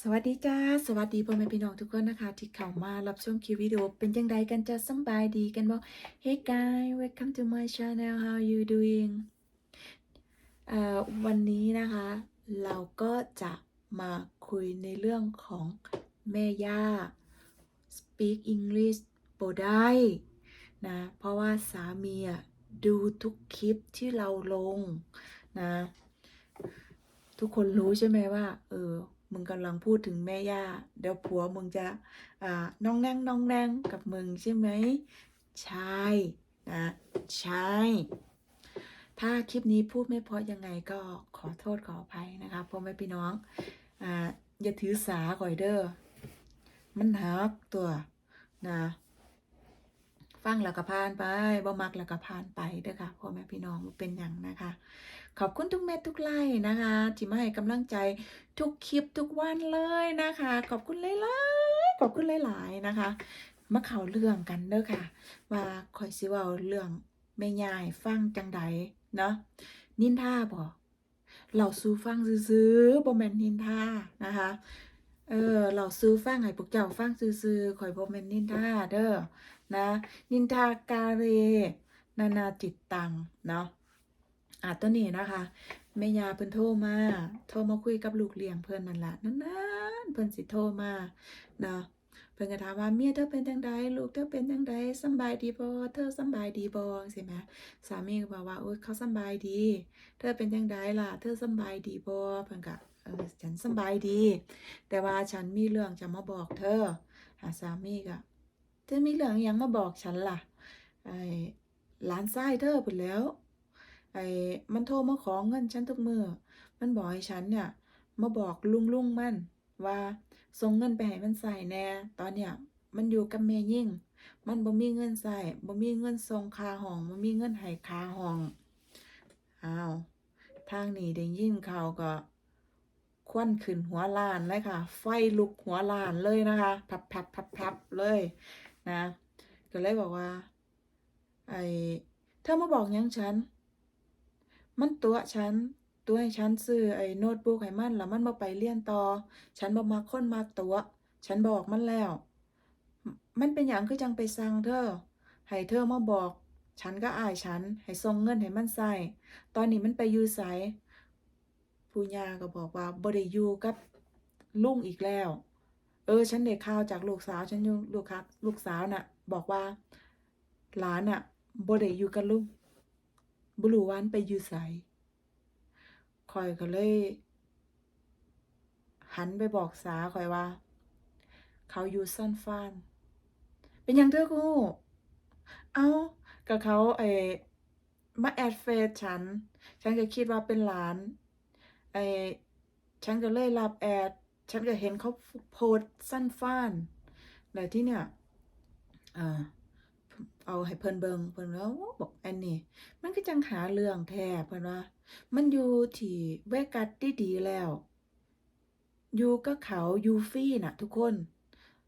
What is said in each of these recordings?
สวัสดีจ้าสวัสดีพ่อแม่พี่น้องทุกคนนะคะ ที่เข้ามารับชมคลิปวิดีโอเป็นจังใดกันจะสบายดีกันบ่ Hey guys welcome to my channel how you doing เอ่อวันนี้นะคะ เราก็จะมาคุยในเรื่องของแม่ย่า speak English บ่ได้นะเพราะว่าสามีอะดูทุกคลิปที่เราลงนะ ทุกคนรู้ใช่ไหมว่าเออ มึงกำลังพูดถึงแม่ย่าเดี๋ยวผัวมึงจะอ่าน้องแนงน้องแนงกับมึงใช่ไหมใช่นะใช่ถ้าคลิปนี้พูดไม่เพราะยังไงก็ขอโทษขออภัยนะคะพ่อแม่พี่น้องอ่าอย่าถือสาก่อยเด้อมันหักตัวนะ ฟังแล้วก็ผ่านไปบ่มักแล้วก็ผ่านไปเด้อค่ะพ่อแม่พี่น้องเป็นหยังนะคะ ขอบคุณทุกเม็ดทุกไลค์นะคะที่มาให้กำลังใจทุกคลิปทุกวันเลยนะคะ ขอบคุณหลายๆขอบคุณหลายๆนะคะมาเข้าเรื่องกันเด้อค่ะ ว่าข่อยสิว้าเรื่องแม่ยายฟังจังใดเนาะนินท่าบ่เราสู่ฟังซื่อๆบ่แม่นนินท่านะคะเออเราซื้อฟังให้พวกเจ้าฟังซื่อๆข่อยบ่แม่นนินท่าเด้อ นะ นินทากาเร นานาจิตตัง เนาะอะตัวนี้นะคะแม่ยาเพิ่นโทรมา โทรมาคุยกับลูกเลี้ยงเพิ่นนั่นล่ะนานๆเพิ่นสิโทรมาเนาะเพิ่นก็ถามว่าเมียเธอเป็นจังใดลูกเธอเป็นจังใดสบายดีบ่เธอสบายดีบ่จังซี่แหมสามีก็บอกว่าโอ๊ยเขาสบายดี เธอเป็นจังใดล่ะ เธอสบายดีบ่เพิ่นก็เออฉันสบายดี แต่ว่าฉันมีเรื่องจะมาบอกเธอหาสามีก็ เธอมีเรื่องอิหยังมาบอกฉันล่ะ ไอ้หลานชายเธอพู้นแล้ว ไอ้มันโทรมาขอเงินฉันทุกมือมันบอกให้ฉันเนี่ยมาบอกลุงลุงมันว่าส่งเงินไปให้มันใส่แน่ ตอนเนี้ยมันอยู่กับแม่ยิ่ง มันบ่มีเงินใส่บ่มีเงินส่งคาห้องบ่มีเงินให้คาห้องอ้าวทางนี้ได้ยินข่าวก็ควันขึ้นหัวล้านเลยค่ะ ไฟลุกหัวล้านเลยนะคะ พับๆๆๆเลย นะ ก็เลยบอกว่า ไอ้เธอมาบอกยังฉัน มันตัวฉัน ตัวให้ฉันซื้อไอ้โน้ตบุ๊กให้มันแล้วมันบ่ไปเรียนต่อ ฉันบ่มักคนมักตัว ฉันบอกมันแล้ว มันเป็นหยังคือจังไปสั่งเธอ ให้เธอมาบอก ฉันกับอ้ายฉัน ให้ส่งเงินให้มันใช้ตอนนี้มันไปอยู่ไสผู้ยาก็บอกว่าบ่ได้อยู่กับลุงอีกแล้ว เออ ฉันได้ข่าวจากลูกสาว ฉันอยู่ลูกครับ ลูกสาวน่ะ บอกว่า หลานน่ะบ่ได้อยู่กับลุงบ่รู้ว่ามันไปอยู่ไสข้อยก็เลย หันไปบอกสาข้อยว่า เขาอยู่ซ่อนฟ่าน เป็นยังเธอคือรู้อ้าวก็เขาไอ้มาแอดเฟซฉัน ฉันก็คิดว่าเป็นหลานไอ้ฉันก็เลยรับแอด ฉันก็เห็นเขาโพสต์ซ่อนฟ่านแล้วทีเนี้ยเอาให้เพิ่นเบิงเพิ่นว่าโอ้บอกอันนี้มันคือจังหาเรื่องแท้เพิ่นว่า มันอยู่ที่เวกัสดีแล้ว อยู่กับเขาอยู่ฟรีน่ะ ทุกคน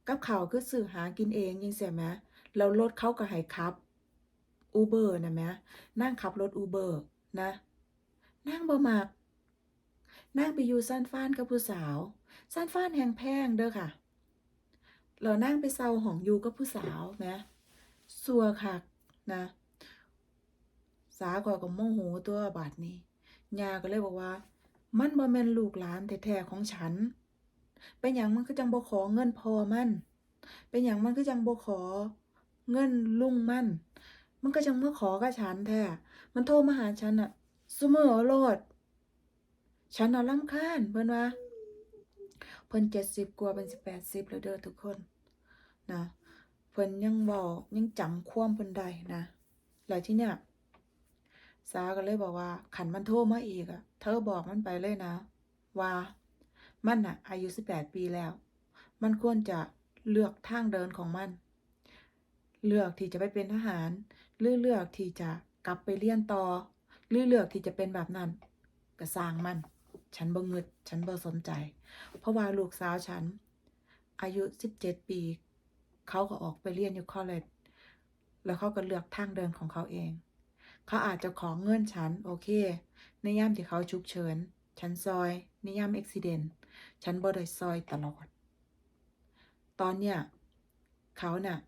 กับข้าวคือซื้อหากินเองจั่งซี้แหมแล้วรถเขาก็ให้ขับ Uber น่ะแมนางขับรถ Uber นะนางบ่มักนางไปอยู่ซ่อนฟ่านกับผู้สาว ซ่อนฟานแฮ่งแพงเด้อค่ะแล้วนางไปเช่าห้องอยู่กับผู้สาวแหมซั่วคักนะ สาข้อยก็โมโหตัวบัดนี้ยาก็เลยบอกว่า มันบ่แม่นลูกหลานแท้ๆของฉัน เป็นหยังมันคือจังบ่ขอเงินพอมัน เป็นหยังมันคือจังบ่ขอเงินลุงมัน มันก็จังมาขอกับฉันแท้ มันโทรมาหาฉันน่ะซุมื้อโลด ฉันน่ะรำคาญเพิ่นว่า เพิ่น70กว่าเพิ่นสิ80แล้วเด้อทุกคนนะเพิ่นยังเว้ายังจำความเพิ่นได้นะแล้วที่เนี้ยสาก็เลยบอกว่าคันมันโทรมาอีกอะเธอบอกมันไปเลยนะ ว่ามันน่ะอายุ18ปีแล้ว มันควรจะเลือกทางเดินของมัน เลือกที่จะไปเป็นทหารหรือเลือกที่จะกลับไปเรียนต่อหรือเลือกที่จะเป็นแบบนั้นก็สร้างมัน ฉันบ่งึดฉันบ่สนใจ เพราะว่าลูกสาวฉัน อายุ17ปี เขาก็ออกไปเรียนอยู่คอลเลจแล้วเขาก็เลือกทางเดินของเขาเอง เขาอาจจะขอเงินฉัน โอเค ในยามที่เขาฉุกเฉิน ฉันซอยในยาม accident ฉันบ่ได้ซอยตลอด ตอนเนี้ยเขาเน่ะ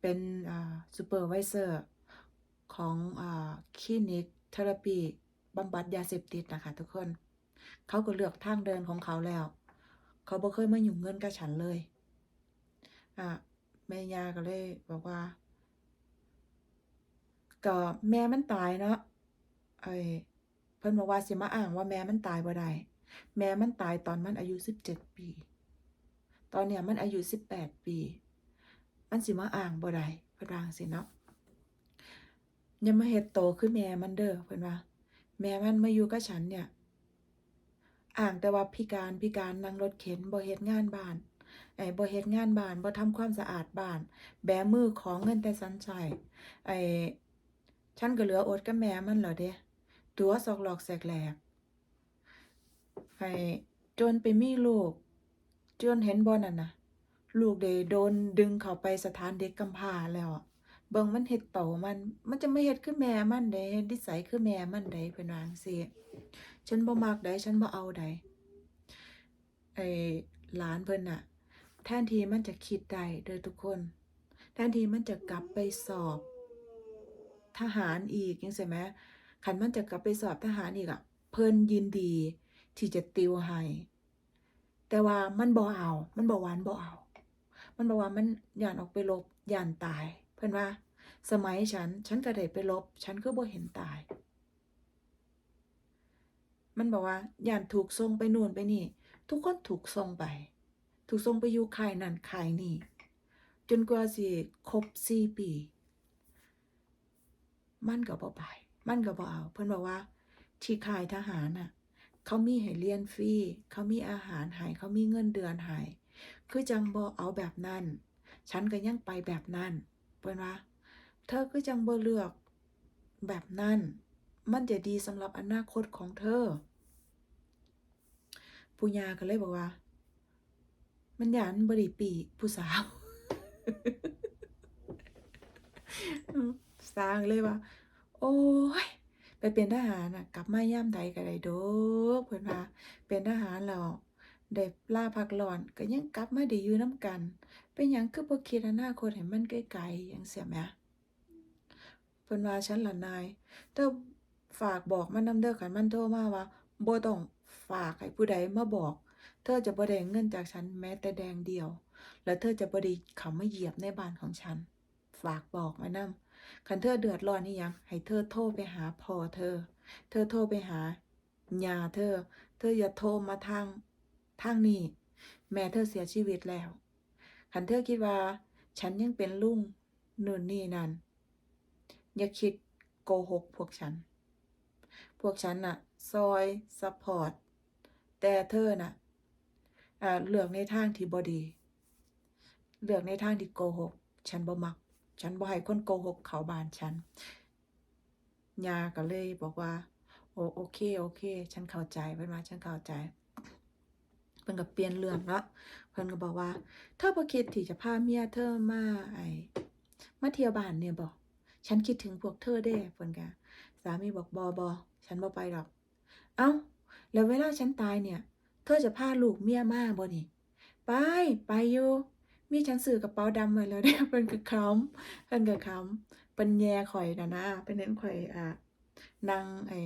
เป็นอ่าซูเปอร์ไวเซอร์ของอ่าคลินิกเทอราปีบำบัดยาเสพติดนะคะทุกคน เขาก็เลือกทางเดินของเขาแล้ว เขาบ่เคยมายุ่งเงินกับฉันเลย อะแม่ยาก็เลยบอกว่า ก็แม่มันตายเนาะไอ้เพิ่นบอกว่าสิมาอ้างว่าแม่มันตายบ่ได้แม่มันตายตอนมันอายุสิบเจ็ดปี ตอนเนี้ยมันอายุสิบแปดปี มันสิมาอ้างบ่ได้พิ่นว่างซี้เนาะย่ามาเฮ็ดโตคือแม่มันเด้อเพิ่นว่า แม่มันมาอยู่กับฉันเนี่ย อ้างแต่ว่าพิการพิการนั่งรถเข็นบ่เฮ็ดงานบ้านไอ้บ่เฮ็ดงานบ้านบ่ทำความสะอาดบ้าน แบมือของเงินแต่สันใช้ไอ้ฉันก็เหลืออดกับแม่มันแล้วเด้ตัวซอกหลอกแสกแหลกไอ้จนไปมีลูกจนเห็นบ่นั่นน่ะ ลูกได้โดนดึงเข้าไปสถานเด็กกำพร้าแล้วเบิ่งมันเฮ็ดโตมัน มันจะไม่เฮ็ดคือแม่มันเด้เฮ็ดนิสัยคือแม่มันเด้เพิ่นว่าจังซี้ ฉันบ่มักใดฉันบ่เอาใดไอ้หลานเพิ่นน่ะ แทนทีมันจะคิดได้เด้อทุกคน แทนทีมันจะกลับไปสอบ ทหารอีกจังซี้แหมคันมันจะกลับไปสอบทหารอีกอะเพิ่นยินดี ที่จะติวให้ แต่ว่ามันบ่เอา มันบอกว่านบ่เอา มันบอกว่ามันย้านออกไปรบย้านตาย เพิ่นว่า สมัยฉัน ฉันก็ได้ไปรบฉันก็บ่เห็นตาย มันบอกว่าย่านถูกส่งไปนู่นไปนี่ ทุกคนถูกส่งไป ถูกส่งไปอยู่ค่ายนั่นค่ายนี่ จนกว่าสิครบสี่ปี มันก็บ่ไป มันก็บ่เอา เพิ่นบอกว่า ที่ค่ายทหารน่ะ เขามีให้เรียนฟรี เขามีอาหารให้เขามีเงินเดือนให้คือจังบ่เอาแบบนั้น ฉันก็ยังไปแบบนั้น เพิ่นว่า เธอคือจังบ่เลือกแบบนั้น มันจะดีสำหรับอนาคตของเธอผู้ย่าก็เลยบอกว่า มันหย้านบ่ได้ปีผู้สาวสร้างเลยว่า โอ๊ยไปเป็นทหารน่ะ กลับมายามใดก็ได้ดกเพิ่นว่าเป็นทหารแล้วได้ลาพักร้อน ก็ยังกลับมาได้อยู่น้ำกัน เป็นหยังคือบ่คิดอนาคตให้มันไกลๆจังซี้แหมเพิ่นว่าฉันล่ะนายเธอ ฝากบอกมันนำเด้อคันมันโทรมาว่าบ่ต้องฝากให้ผู้ใดมาบอก เธอจะบ่ได้เงินจากฉันแม้แต่แดงเดียว แล้วเธอจะบ่ได้เข้ามาเหยียบในบ้านของฉัน ฝากบอกไว้นำคันเธอเดือดร้อนอีหยัง ให้เธอโทรไปหาพ่อเธอ เธอโทรไปหายาเธอ เธออย่าโทรมาทางทางนี้ แม่เธอเสียชีวิตแล้ว คันเธอคิดว่า ฉันยังเป็นลุงนู่นนี่นั่นอย่าคิดโกหกพวกฉัน พวกฉันน่ะ ซอยซัปพอร์ต แต่เธอน่ะอ่าเลือกในทางที่บ่ดี เลือกในทางที่โกหก ฉันบ่มัก ฉันบ่ให้คนโกหกเขาบานฉัน ยาก็เลยบอกว่า โอโอเค โอเค ฉันเข้าใจเพิ่นว่าฉันเข้าใจ เพิ่นก็เปลี่ยนเรื่องเนาะเพิ่นก็บอกว่า เธอบ่คิดที่จะพาเมียเธอมาไอ้มาเที่ยวบ้านเนี่ยบ่ฉันคิดถึงพวกเธอเด้เพิ่นก็สามีบอกบ่บ่ ฉันบ่ไปดอก เอ้า แล้วเวลาฉันตายเนี่ย เธอจะพาลูกเมียมาบ่นี่ ไป ไปอยู่มีฉันซื้อกระเป๋าดำไว้แล้วเด้เพิ่นก็ขำเพิ่นก็ขำเพิ่นแย่ข่อยนะนะเพิ่นเห็นข่อยอ่านั่งไอ้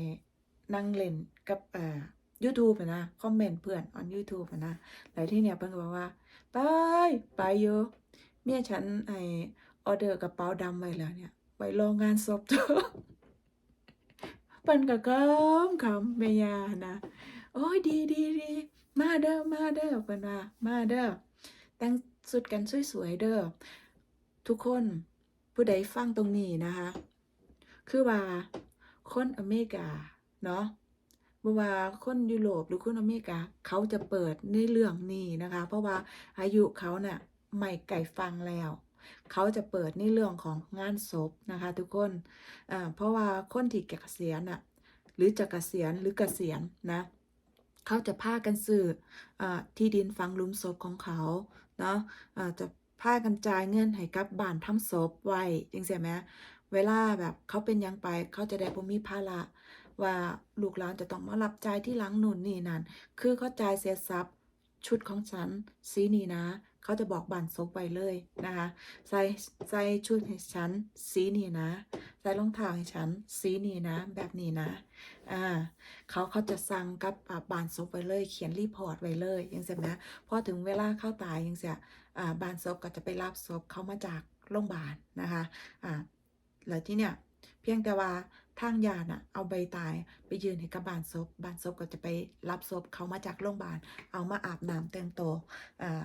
นั่งเล่นกับอ่า YouTube นะ คอมเมนต์เพื่อน on YouTube อะนะแล้วทีเนี้ยเพิ่นก็บอกว่า ไป ไปอยู่เมียฉันไอ้ออเดอร์กระเป๋าดำไว้แล้วเนี่ยไว้รองานศพเธอ เพิ่นก็ขำขำแม่ยานะโอ้ยดีดีดีมาเด้อมาเด้อเพิ่นว่ามาเด้อแต่งสุดกันสวยๆเด้อทุกคนผู้ใดฟังตรงนี้นะคะ คือว่าคนอเมริกาเนาะบ่ว่าคนยุโรปหรือคนอเมริกา เขาจะเปิดในเรื่องนี้นะคะ เพราะว่าอายุเขาเน่ะไม่ไก่ฟังแล้ว เขาจะเปิดในเรื่องของงานศพนะคะ ทุกคนเพราะว่าคนที่เกษียณน่ะหรือจะเกษียณหรือเกษียณนะเขาจะพากันซื้ออที่ดินฝังลุมศพของเขาเนาะอ่าจะพากันจ่ายเงินให้กับบ้านทำศพไว้จังซี่แหมเวลาแบบเขาเป็นยังไปเขาจะได้บ่มีภาระว่าลูกหลานจะต้องมารับจ่ายที่หลังนู่นนี่นั่นคือเขาจ่ายเสียทรัพย์ชุดของฉันสีนี้นะ เขาจะบอกบานซบไวเลยนะคะใส่ใส่ชุดให้ฉันสีนี้นะ ใส่รองเท้าให้ฉันสีนี้นะ แบบนี้นะอ่าเขาเขาจะสั่งกับอ่าบานซบไวเลย เขียนรีพอร์ตไว้เลยยังเสร็จนะพอถึงเวลาเข้าตายยังเสียอ่าบานซบก็จะไปรับศพเขามาจากโรงพยาบาลนะคะอ่าแล้วที่เนี่ยเพียงแต่ว่าทางญาติน่ะเอาใบตายไปยืนให้กับบานศพบานศพก็จะไปรับศพเขามาจากโรงพยาบาล เอามาอาบน้ำแต่งตัวอ่า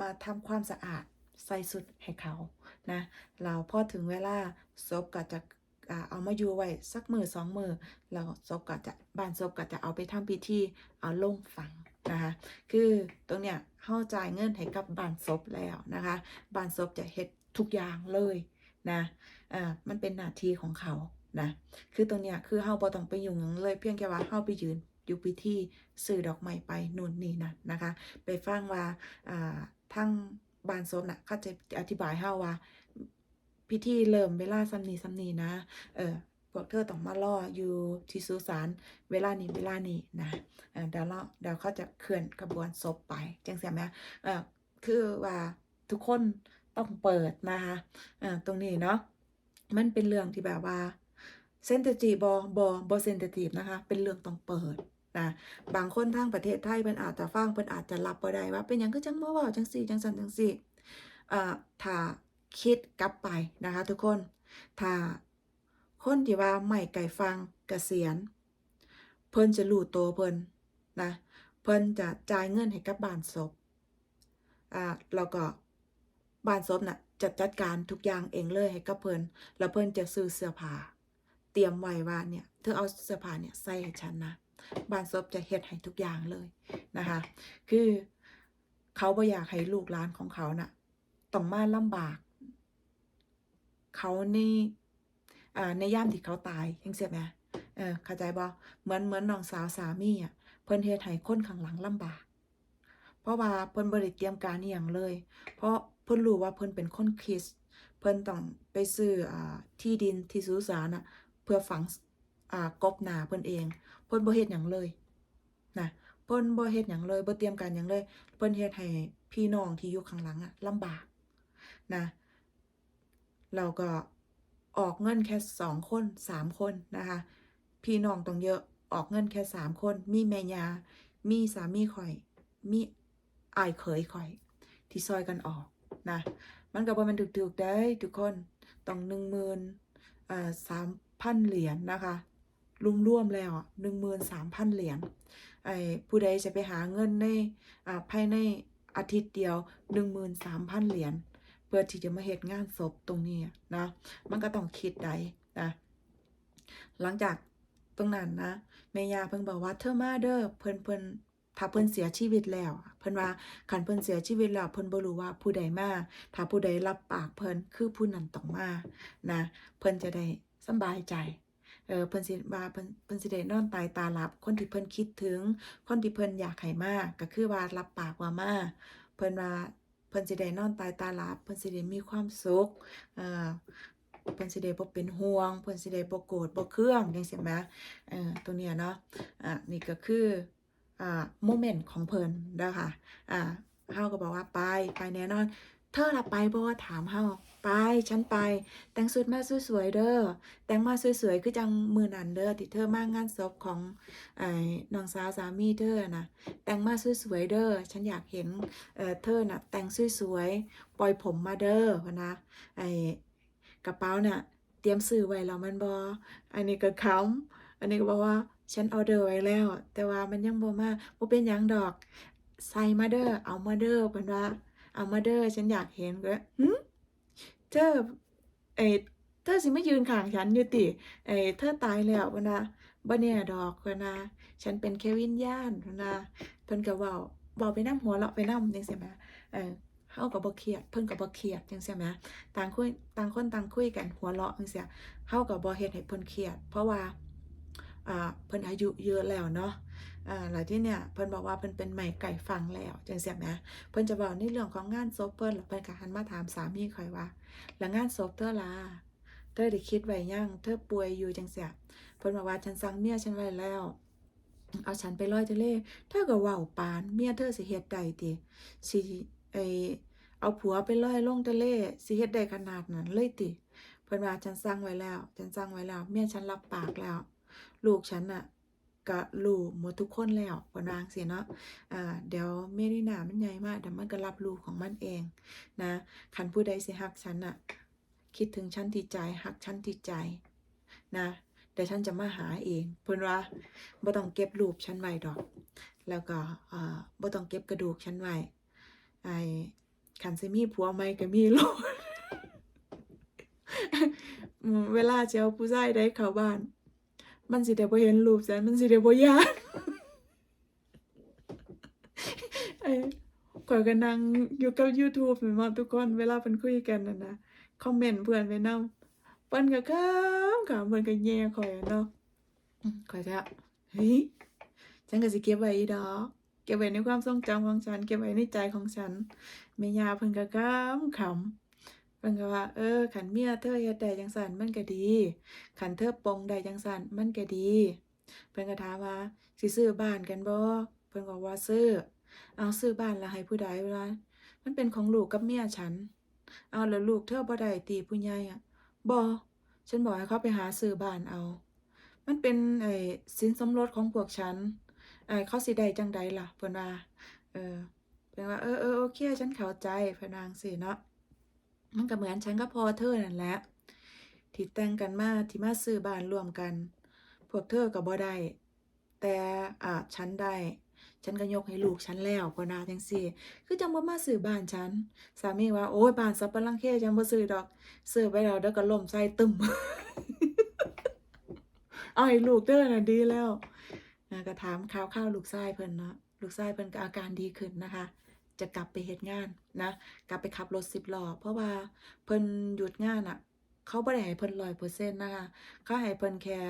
มาทำความสะอาดใส่สุดให้เขานะเราพอถึงเวลาศพก็จะเอามาอยู่ไว้สักมือสองมือแล้วศพก็จะบานศพก็จะเอาไปทำพิธีเอาลงฝังนะคะคือตรงเนี้ยเข้าจ่ายเงินให้กับบานศพแล้วนะคะบานศพจะเฮ็ดทุกอย่างเลยนะอ่ามันเป็นหน้าที่ของเขานะคือตรงเนี้ยคือเฮาบ่ต้องไปยุ่งหยังเลยเพียงแค่ว่าเฮาไปยืนอยู่พิธีซื้อดอกไม้ไปนู่นนี่นั่นนะคะ ไปฟังว่าอ่า ทางบานศพน่ะเขาจะอธิบายเฮาว่า พิธีเริ่มเวลาสำนี้สำนี้นะ เออพวกเธอต้องมารออยู่ที่สุสานเวลานี้เวลานี้นะเดี๋ยวเราเดี๋ยวเขาจะเคลื่อนกระบวนศพไปจังซี่แหมเออคือว่าทุกคนต้องเปิดนะคะเออตรงนี้เนาะมันเป็นเรื่องที่แบบว่าเซนเตจีบอบอบอเซนเตทีฟนะคะ เป็นเรื่องต้องเปิด นะบางคนทางประเทศไทยเพิ่นอาจจะฟังเพิ่นอาจจะรับบ่ได้ว่า เป็นหยังคือจังบ่เว้าจังซี่จังซั่นจังซี่อ่าถ้าคิดกลับไปนะคะ ทุกคนถ้าคนที่ว่าไม่ไก่ฟังกเกษียณ เพิ่นจะรู้ตัวเพิ่นนะเพิ่นจะจ่ายเงินให้กับบ้านศพอ่าแล้วก็บ้านศพน่ะจะจัดการทุกอย่างเองเลยให้กับเพิ่นแล้วเพิ่นจะซื้อเสื้อผ้าเตรียมไว้ว่าเนี่ยเธอเอาเสื้อผ้าเนี่ยใส่ให้ฉันนะ บ้านศพจะเฮ็ดให้ทุกอย่างเลยนะคะ คือเขาบ่อยากให้ลูกหลานของเขาน่ะต้องมาลำบาก เขาในอ่าในยามที่เขาตายจังซี่แหมเออเข้าใจบ่เหมือนเหมือนน้องสาวสามีอะเพิ่นเฮ็ดให้คนข้างหลังลำบาก เพราะว่าเพิ่นบ่ได้เตรียมการอีหยังเลย เพราะเพิ่นรู้ว่าเพิ่นเป็นคนคริสเพิ่นต้องไปซื้ออ่าที่ดินที่สุสานน่ะเพื่อฝังอ่ากบหนาเพิ่นเอง เพิ่นบ่เฮ็ดหยังเลยนะเพิ่นบ่เฮ็ดหยังเลยบ่เตรียมการหยังเลยเพิ่นเฮ็ดให้พี่น้องที่อยู่ข้างหลังอะลำบากนะแล้วก็ออกเงินแค่สองคนสามคนนะคะ พี่น้องต้องเยอะออกเงินแค่สามคน มีแม่ยา มีสามีข่อย มีอายเขยข่อย ที่ซอยกันออกนะ มันก็บ่แม่นถูกๆได้ทุกคน ต้องหนึ่งหมื่นอ่าสามพันเหรียญนะคะ รวมๆแล้วหนึ่งหมื่นสามพันเหรียญไอ้ผู้ใดจะไปหาเงินในอ่าภายในอาทิตย์เดียวหนึ่งหมื่นสามพันเหรียญเพื่อที่จะมาเฮ็ดงานศพตรงนี้นะมันก็ต้องคิดได้นะหลังจากตรงนั้นนะแม่ย่าเพิ่งบอกว่าเธอมาเด้อเพิ่นเพิ่นถ้าเพิ่นเสียชีวิตแล้ว เพิ่นว่าคันเพิ่นเสียชีวิตแล้วเพิ่นบ่รู้ว่าผู้ใดมาถ้าผู้ใดรับปากเพิ่นคือผู้นั้นต้องมานะ เพิ่นจะได้สบายใจ เออเพิ่นสิว่าเพิ่นเพิ่นสิได้นอนตายตาหลับ คนที่เพิ่นคิดถึง คนที่เพิ่นอยากให้มาก็คือว่ารับปากว่ามาเพิ่นว่าเพิ่นสิได้นอนตายตาหลับ เพิ่นสิได้มีความสุขเอ่อเพิ่นสิได้บ่เป็นห่วงเพิ่นสิได้บ่โกรธบ่เครื่องจังซี่แหมเออตัวเนี้ยเนาะอะนี่ก็คืออ่าโมเมนต์ของเพิ่นเด้อค่ะอ่าเฮาก็บอกว่าไปไปแน่นอน เธอละไปบ่ถามเฮาไปฉันไป แต่งชุดมาสวยๆเด้อแต่งมาสวยๆคือจังมือนันเด้อที่เธอมางานศพของไอ้น้องสาวสามีเธอนะแต่งมาสวยๆเด้อฉันอยากเห็นเอ่อเธอน่ะ แต่งสวยๆปล่อยผมมาเด้อนะไอ้กระเป๋าน่ะเตรียมซื้อไว้แล้วมันบ่อันนี้ก็ขำอันนี้ก็บอกว่าฉันออเดอร์ไว้แล้ว แต่ว่ามันยังบ่มาบ่เป็นหยังดอกใส่มาเด้อเอามาเด้อเพิ่นว่า เอามาเด้อฉันอยากเห็นก็หึเธอเอ้เธอสิมายืนข้างฉันอยู่ติเอ้เธอตายแล้วเพิ่นว่าบ่แน่ดอกเพิ่นว่าฉันเป็นแค่วิญญาณเพิ่นว่าเพิ่นก็เว้าเว้าไปนำหัวเราะไปนำจังซี่แหมเออเฮาก็บ่เครียดเพิ่นก็บ่เครียดจังซี่แหมต่างคุยต่างคนต่างคุยกันหัวเราะจังซี่เฮาก็บ่เฮ็ดให้เพิ่นเครียด เพราะว่า เพิ่นอายุเยอะแล้วเนาะอ่าแล้วที่เนี่ยเพิ่นบอกว่าเพิ่นเป็นไม้ไก่ฟังแล้วจังซี่แหมเพิ่นจะเว้าในเรื่องของงานศพเพิ่นแล้วเพิ่นก็หันมาถามสามีข่อยว่า แล้วงานศพเธอล่ะเธอได้คิดไว้ยังเธอป่วยอยู่จังซี่เพิ่นบอกว่าฉันสั่งเมียฉันไว้แล้ว เอาฉันไปลอยทะเลเธอก็ว้าปาน เมียเธอสิเฮ็ดได้ติสิไอเอาผัวไปลอยลงทะเลสิเฮ็ดได้ขนาดนั้นเลยติเพิ่นว่าฉันสั่งไว้แล้วฉันสั่งไว้แล้ว เมียฉันรับปากแล้ว ลูกฉันน่ะก็รู้หมดทุกคนแล้วปนว่าจั่งซี้เนาะอ่าเดี๋ยวเมรินามันใหญ่มากเดี๋ยวมันก็รับลูกของมันเองนะคันผู้ใดเสิฮักฉันน่ะคิดถึงฉันที่ใจฮักฉันที่ใจนะเดี๋ยวฉันจะมาหาเอง เพิ่นว่าบ่ต้องเก็บรูปฉันไว้ดอก แล้วก็อ่าบ่ต้องเก็บกระดูกฉันไว้ไอ้คันสิมีผัวใหม่ก็มีลดอืมเวลาสิเอาผู้ชายใดเข้าบ้าน มันสิได้บ่เห็นรูปฉันมันสิได้บ่ย้านไอ้ข้อยก็นั่งอยู่กับยูทูบแม่นบ่ทุกคนเวลาเพิ่นคุยกันนั่นน่ะคอมเมนต์เพื่อนไปนำเพิ่นก็ขำขำเพิ่นก็แย่ข้อยอะเนาะอืมข้อยก็เฮ้ยฉันก็สิเก็บไว้อีดอกเก็บไว้ในความทรงจำของฉัน เก็บไว้ในใจของฉันแม่ย่าเพิ่นก็ขำขำ เพิ่นก็ว่า เออคันเมียเธอเฮ็ดได้จังซั่นมันก็ดีคันเธอปงได้จังซั่นมันก็ดี เพิ่นก็ถามว่าสิซื้อบ้านกันบ่เพิ่นก็ว่าซื้อ เอาซื้อบ้านแล้วให้ผู้ใดวะมันเป็นของลูกกับเมียฉัน เอาแล้วลูกเธอบ่ได้ติผู้ใหญ่อะบ่ฉันบอกให้เขาไปหาซื้อบ้านเอา มันเป็นไอ้สินสมรสของพวกฉันไอ้เขาสิได้จังใดล่ะเพิ่นว่า เออเพิ่นว่าเออๆโอเค ฉันเข้าใจเพิ่นว่างซี้เนาะ มันก็เหมือนฉันกับพ่อเธอนั่นแหละที่แต่งกันมาที่มาซื้อบ้านร่วมกัน พวกเธอก็บ่ได้ แต่อ่าฉันได้ ฉันก็ยกให้ลูกฉันแล้วพิ่นว่าจังซี่ คือจังบ่มาซื้อบ้านฉัน สามีว่าโอ๊ยบ้านสับปะรังเคจังบ่ซื้อดอกซื้อไปแล้วเดี๋ยวก็ล่มใส่ตึมเอาให้ลูกเด้อน่ะดีแล้วอ่าก็ถามข่าวๆลูกชายเพิ่นเนาะลูกชายเพิ่นก็อาการดีขึ้นนะคะ จะกลับไปเฮ็ดงานนะกลับไปขับรถ10ล้อเพราะว่าเพิ่นหยุดงานน่ะ เขาบ่ได้ให้เพิ่น100%นต์นะคะเขาให้เพิ่นแค่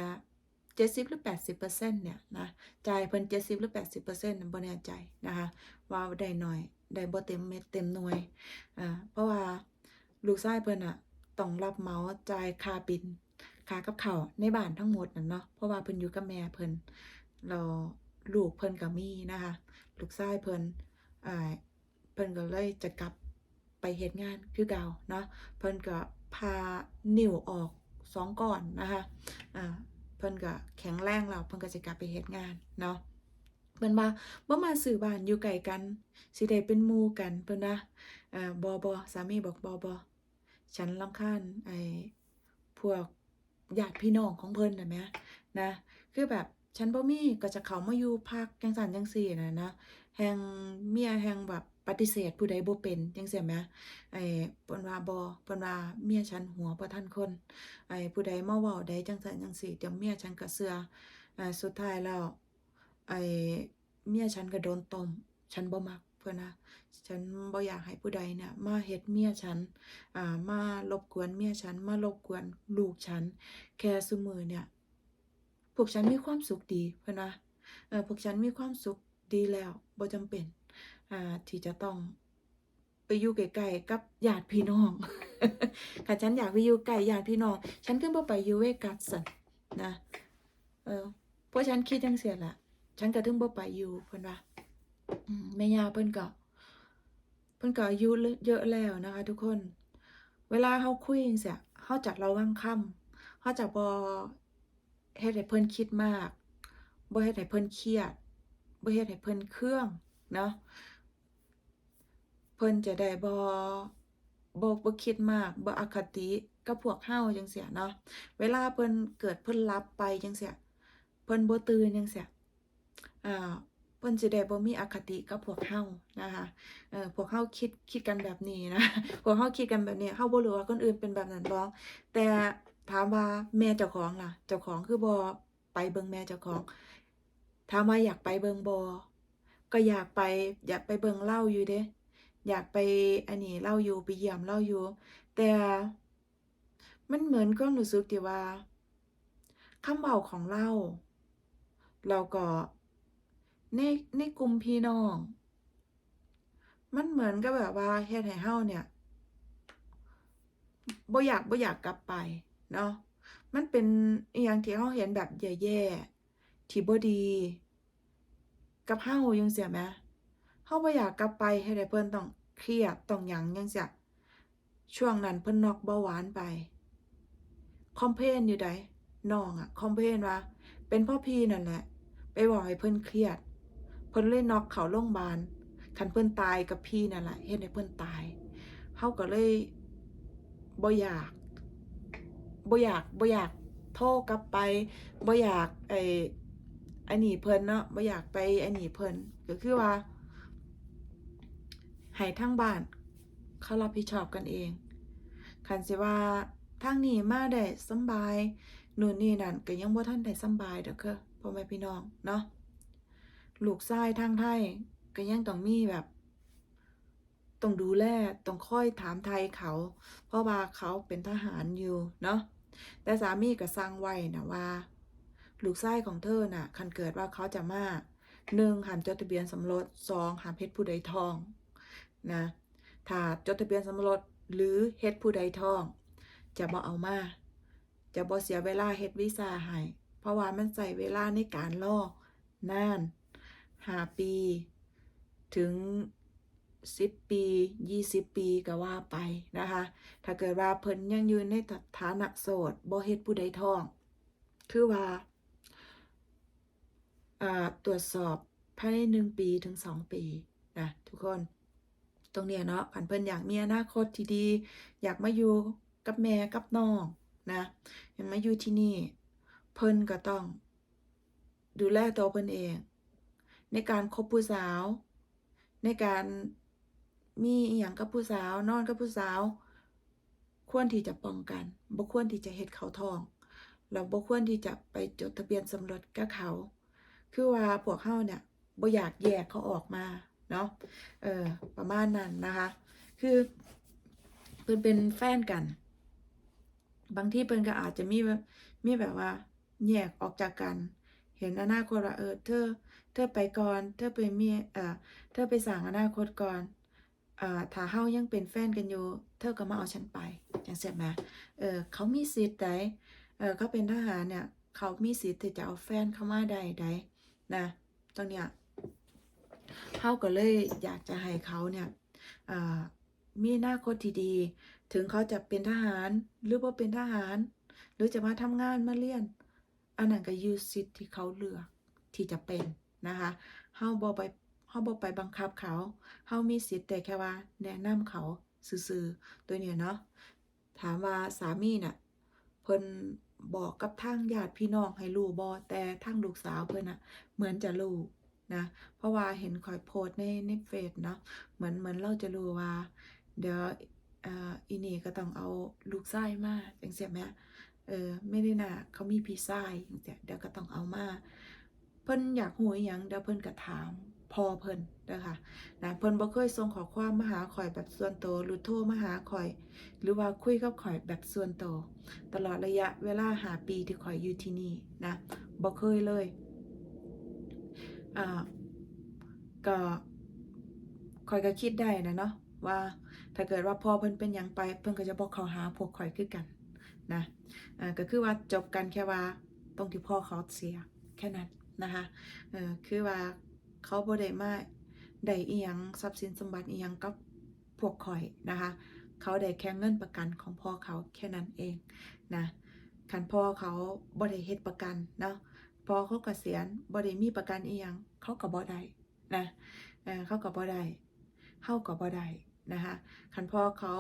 70หรือ80%เปอร์เซ็นต์เนี่ยนะจ่ายเพิ่น70หรือ80%น่ะบ่แน่ใจนะคะว่าได้หน้อยได้บ่เต็มเม็ดเต็มหน่วยอ่าเพราะว่าลูกชายเพิ่นน่ะต้องรับเมาจ่ายค่าบิลค่ากับข้าวในบ้านทั้งหมดนั่นเนาะเพราะว่าเพิ่นอยู่กับแม่เพิ่นแล้วลูกเพิ่นก็มีนะคะ ลูกชายเพิ่นอ่า เพิ่นก็เลยจะกลับไปเฮ็ดงานคือเก่าเนาะเพิ่นก็ผ่านิ้วออก2ก้อนนะคะอ่าเพิ่นก็แข็งแรงแล้วเพิ่นก็สิกลับไปเฮ็ดงานเนาะเพิ่นว่าบ่มาซื้อบ้านอยู่ใกลกันสิได้เป็นหมู่กันเพิ่นว่าอ่าบ่ๆสามีบอกบ่ๆฉันรำคาญไอ้พวกญาติพี่น้องของเพิ่นน่ะแหมนะคือแบบฉันบ่มีก็จะเข้ามาอยู่พักจังซั่นจังซี้น่ะนะแฮ่งเมียแฮ่งแบบ ปฏิเสธผู้ใดบ่เป็นจังซี้แหมไอ้เพิ่นว่าบ่เพิ่นว่าเมียฉันหัวบ่ทันคนไอ้ผู้ใดมาเว้าใดจังซั้นจังซี้เดี๋ยวเมียฉันก็เชื่ออ่าสุดท้ายแล้วไอ้เมียฉันก็โดนต้มฉันบ่มักเพิ่นว่าฉันบ่อยากให้ผู้ใดเนี่ยมาเฮ็ดเมียฉันอ่ามารบกวนเมียฉันมารบกวนลูกฉัน แค่ซุมือเนี่ยพวกฉันมีความสุขดีเพิ่นว่าเออพวกฉันมีความสุขดีแล้วบ่จำเป็น ที่จะต้องไปอยู่ใกล้ๆกับญาติพี่น้องคันฉันอยากไปอยู่ใกล้ญาติพี่น้อง ฉันก็บ่ไปอยู่เวกัสซั้นนะ เออเพราะฉันคิดจังซี้ล่ะฉันก็ถึงบ่ไปอยู่เพิ่นว่าอืมแม่ยาเพิ่นก็เพิ่นก็อายุเยอะแล้วนะคะ ทุกคน เวลาเราคุยจังซี้เราจะระวังคำเราจะบ่เฮ็ดให้เพิ่นคิดมากบ่เฮ็ดให้เพิ่นเครียดบ่เฮ็ดให้เพิ่นเครื่องเนาะ เพิ่นจะได้บ่บ่บ่คิดมากบ่อคติกับพวกเราจังซี้เนาะเวลาเพิ่นเกิดเพิ่นหลับไปจังซี้เพิ่นบ่ตื่นจังซี้อ่าเพิ่นสิได้บ่มีอคติกับพวกเรานะคะเออพวกเราคิดคิดกันแบบนี้นะพวกเราคิดกันแบบนี้เราบ่รู้ว่าคนอื่นเป็นแบบนั้นบ่แต่ถามว่าแม่เจ้าของล่ะ เจ้าของคือบ่ไปเบิ่งแม่เจ้าของ ถามว่าอยากไปเบิ่งบ่ก็อยากไปอยากไปเบิ่งเล่าอยู่เดะ อยากไปอันนี้เลาอยู่ไปเยี่ยมเลาอยู่ แต่มันเหมือนความรู้สึกที่ว่าคำเว้าของเราแล้วก็ในในกลุ่มพี่น้อง มันเหมือนกับแบบว่าเฮ็ดให้เราเนี่ยบ่อยากบ่อยากกลับไปเนาะมันเป็นอิหยังที่เราเห็นแบบแย่ๆที่บ่ดี กับเฮาจังซี่แหมเฮาบ่อยากกลับไปเฮ็ดให้เพิ่นต้อง เครียดต้องหยังจังซี่ช่วงนั้นเพิ่นน็อกเบาหวานไป คอมเพนอยู่ใดน้องอะคอมเพนว่า เป็นพ่อพี่นั่นแหละ ไปบอกให้เพิ่นเครียด เพิ่นเลยน็อกเขาโรงบาลคันเพิ่นตายกับพี่นั่นแหละเฮ็ดให้เพิ่นตายเฮาก็เลยบ่อยากบ่อยากบ่อยากโทรกลับไปบ่อยากไอ้อันนี้เพิ่นเนาะบ่อยากไปอันนี้เพิ่นก็คือว่า ให้ทางบ้าน เขารับผิดชอบกันเอง คันสิว่าทางนี้มาได้สบายนู่นนี่นั่นก็ยังบ่ทันได้สบายเด้อค่ะพ่อแม่พี่น้องเนาะลูกชายทางไทยก็ยังต้องมีแบบต้องดูแลต้องคอยถามไทยเขา เพราะว่าเขาเป็นทหารอยู่เนาะแต่สามีก็สั่งไว้นะว่า ลูกชายของเธอน่ะ คันเกิดว่าเขาจะมาหนึ่งหามจดทะเบียนสมรสสองหามเฮ็ดผู้ใดทอง นะถ้าจดทะเบียนสมรสหรือเฮ็ดผู้ใดท้อง จะบ่เอามา จะบ่เสียเวลาเฮ็ดวีซ่าให้เพราะว่ามันใช้เวลาในการรอนานหาปี ถึง 10 ปี 20 ปีก็ว่าไปนะคะ ถ้าเกิดว่าเพิ่นยังยู่ในฐานะโสดบ่เฮ็ดผู้ใดท้อง คือว่าอ่าตรวจสอบภายในหนึ่งปีถึงสองปีนะทุกคน ตรงเนี้ยเนาะคันเพิ่นอยากมีอนาคตที่ดี อยากมาอยู่กับแม่กับน้องนะอยากมาอยู่ที่นี่ เพิ่นก็ต้อง ดูแลตัวเพิ่นเอง ในการคบผู้สาว ในการมีอย่างกับผู้สาวนอนกับผู้สาว ควรที่จะป้องกันบ่ควรที่จะเฮ็ดเขาทองแล้วบ่ควรที่จะไปจดทะเบียนสมรสกับเขา คือว่าพวกเฮาเนี่ยบ่อยากแยกเขาออกมา เนาะเออประมาณนั้นนะคะ คือเพิ่นเป็นแฟนกัน บางที่เพิ่นก็อาจจะมีแบบมีแบบว่าแยกออกจากกัน เห็นอนาคตว่าเออเธอ เธอไปก่อน เธอไปมีเออเธอไปสร้างอนาคตก่อนอ่าถ้าเฮายังเป็นแฟนกันอยู่ เธอก็มาเอาฉันไปจังซี่แหมเออเขามีสิทธิ์ใดเออเขาเป็นทหารเนี่ย เขามีสิทธิ์ที่จะเอาแฟนเข้ามาได้ใดนะตรงเนี้ย เฮาก็เลยอยากจะให้เขาเนี่ยมีอนาคตที่ดี ถึงเขาจะเป็นทหารหรือบ่าเป็นทหาร หรือจะมาทำงานมาเรียน อันนั้นก็ยูสิทธิ์ที่เขาเลือกที่จะเป็นนะคะเฮาบ่ไปเฮาบ่ไปบังคับเขาเฮามีสิทธิ์แต่แค่ว่าแนะนำเขาซื่อๆตัวเนี้ยเนาะถามว่าสามีน่ะเพิ่นบอกกับทางญาติพี่น้องให้รู้บ่แต่ทางลูกสาวเพิ่นน่ะเหมือนจะรู้ นะ เพราะว่าเห็นข่อยโพสในในเฟซเนาะเหมือนเหมือนเราจะรู้ว่า เดี๋ยวอ่าอีนี่ก็ต้องเอาลูกชายมาจังซี่แหมเออไม่ได้น่ะเขามีพี่ชายจังซี้เดี๋ยวก็ต้องเอามาเพิ่นอยากรู้อิหยังเดี๋ยวเพิ่นก็ถามพอเพิ่นเด้อค่ะนะเพิ่นบ่เคยส่งขอความมาหาข่อยแบบส่วนโตหรือโทรมาหาข่อย หรือว่าคุยกับข่อยแบบส่วนโตตลอดระยะเวลาหาปีที่ข่อยอยู่ที่นี่นะบ่เคยเลย อ่าก็ข่อยก็คิดได้นะเนาะว่าถ้าเกิดว่าพ่อเพิ่นเป็นหยังไปเพิ่นก็จะบ่เขาหาพวกข่อยคือกันนะอ่าก็คือว่าจบกันแค่ว่าตรงที่พ่อเขาเสียแค่นั้นนะคะเออคือว่าเขาบ่ได้มาได้อีหยังทรัพย์สินสมบัติอีหยังกับพวกข่อยนะคะ เขาได้แค่เงินประกันของพ่อเขาแค่นั้นเองนะคันพ่อเขาบ่ได้เฮ็ดประกันเนาะ พอเขากเกษียณบ่ได้มีประกันอีหยังเขาก็บ่ได้นะเขาก็บ่ได้เฮาก็บ่ได้นะคะคันพ่อเขา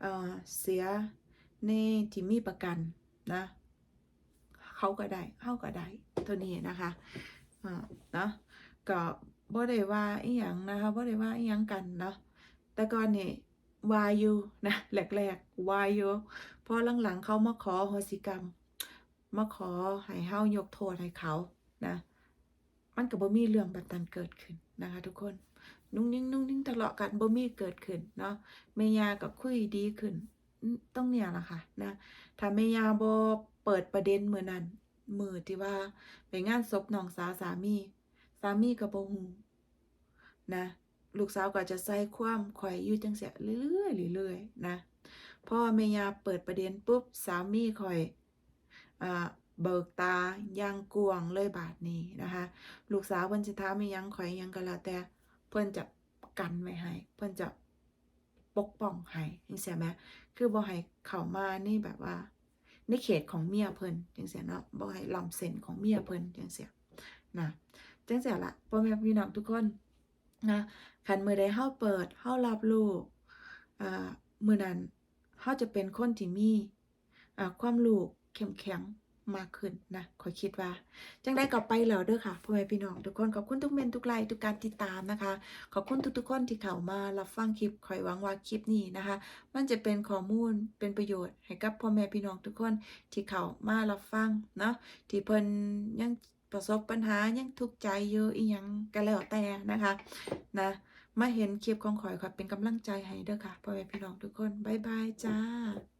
เเสียในที่มีประกันนะเขาก็ได้เฮาก็ได้เท่นี้นะคะเนาะก็บ่ได้ว่าอีหยังนะคะบ่ได้ว่าอีหยังกันเนาะแต่ก่อนนี่ว่าอยู่นะแรกๆว่าอยู่พอหลังๆเขามาขออโหสิกรรม มาขอให้เฮายกโทษให้เขานะ มันก็บ่มีเรื่องแบบนั้นเกิดขึ้นนะคะ ทุกคน นุ่งนิ่งนุ่งนิ่งทะเลาะกันบ่มีเกิดขึ้นเนาะแม่ยาก็คุยดีขึ้นต้องเนี่ยละค่ะนะถ้าแม่ยาบ่เปิดประเด็นมื้อนั้นมือที่ว่าไปงานศพน้องสาวสามี สามีก็บ่ฮู้นะ ลูกสาวก็จะใส่ความข่อยอยู่จังซี้เรื่อยๆเรื่อยๆนะพอแม่ยาเปิดประเด็นปุ๊บสามีข่อย เบิกตาย่างกวางเลยบาดนี้นะคะ ลูกสาวเพิ่นสิถาไมอีหยังข่อยยังก็แล้วแต่เพิ่นจะกันไว้ให้ เพิ่นจะปกป้องให้จังซี่แหมคือบ่ให้เข้ามาในแบบว่าในเขตของเมียเพิ่นจังซี่เนาะบ่ให้ล้ำเส้นของเมียเพิ่นจังซี่นะจังซี่ล่ะพ่อแม่พี่น้องทุกคนนะคันมือใดเฮาเปิดเฮารับรู้อ่ามือนั้นเฮาจะเป็นคนที่มีอ่าความรู้ เข้มแข็งมากขึ้นนะขอยคิดว่า จังได้กลับไปแล้วเด้อค่ะพ่อแม่พี่น้องทุกคนขอบคุณทุกเมนทุกไลค์ทุกการติดตามนะคะ ขอบคุณทุกๆคนที่เข้ามารับฟังคลิปข่อยหวังว่าคลิปนี้นะคะ มันจะเป็นข้อมูลเป็นประโยชน์ให้กับพ่อแม่พี่น้องทุกคนที่เข้ามารับฟังเนาะที่เพิ่นยังประสบปัญหายังทุกข์ใจอยู่อีหยังก็แล้วแต่นะคะนะมาเห็นคลิปของข่อยข่อเป็นกำลังใจให้เด้อค่ะพ่อแม่พี่น้องทุกคนบ๊ายบายจ้า